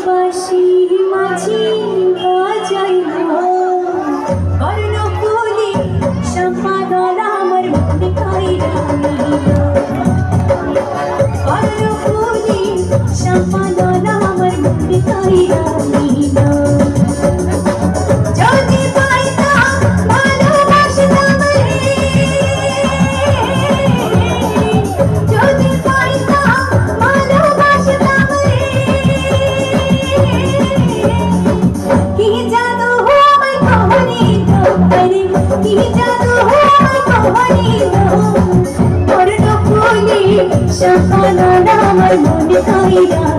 বাঁশির মাঝি বাজাই কর্ণকুলি সম্পাদনা আমার মনে করি কর্ণকুলি সকল নাম মনে কইরা